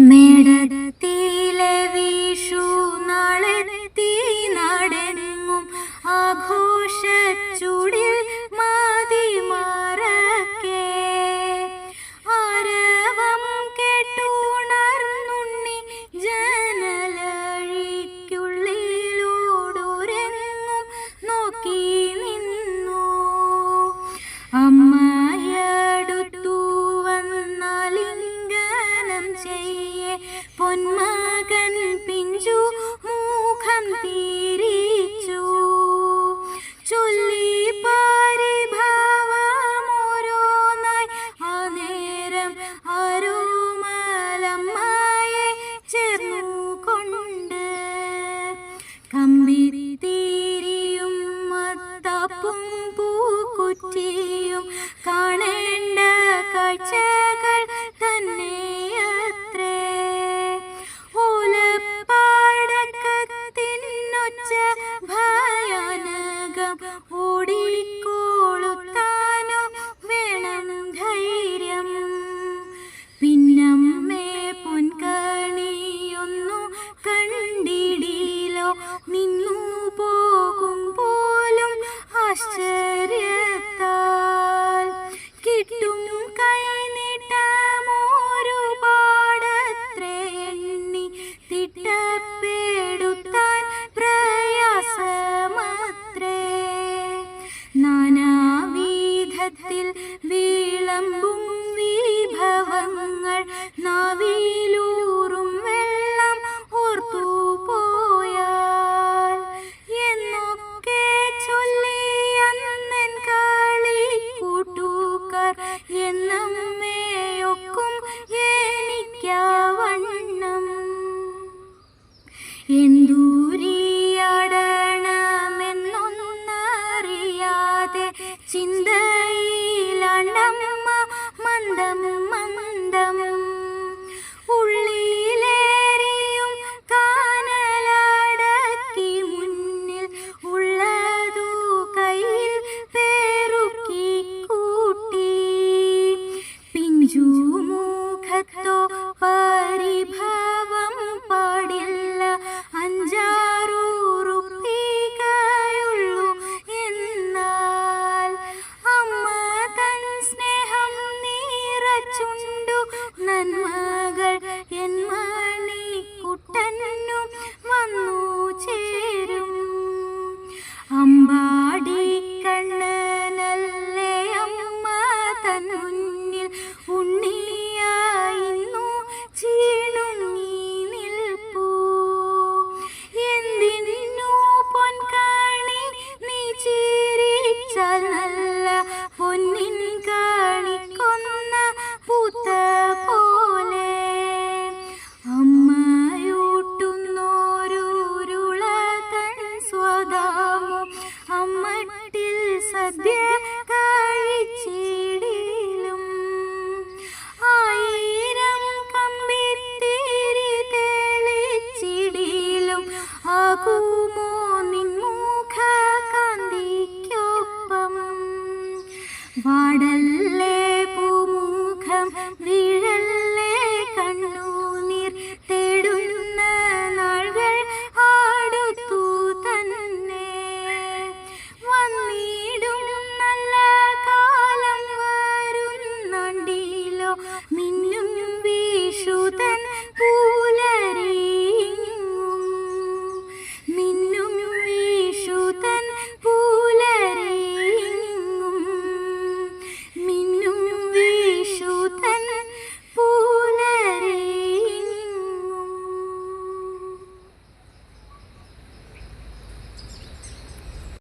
മേടത്തിൽ കാഴ്ചകൾ തന്നെയത്രേ. ഓലപ്പാടക്കത്തിനൊച്ച ഭയാനകം വിളമ്പും വിഭവങ്ങൾ നാവിലൂറും വെള്ളം ഓർത്തു പോയാൽ. എന്നൊക്കെ ചൊല്ലി അന്നൻ കളി കൂട്ടുകാർ എന്നമ്മയൊക്കും എനിക്കാവണ്ണം എന്തൂരിയാടണമെന്നൊന്നറിയാതെ ചിന്ത Come on. ഉണ്ടാകുമോ നിൻമുഖകാന്തിക്കൊപ്പം വാടല്ലേ പൂമുഖം? വീഴല്ലേ കണ്ണുനീർ തേടുന്ന നാളുകൾ ആടുത്തു തന്നെ. വന്നിടും നല്ല കാലം വരുന്നുണ്ടിലോ മിന്നും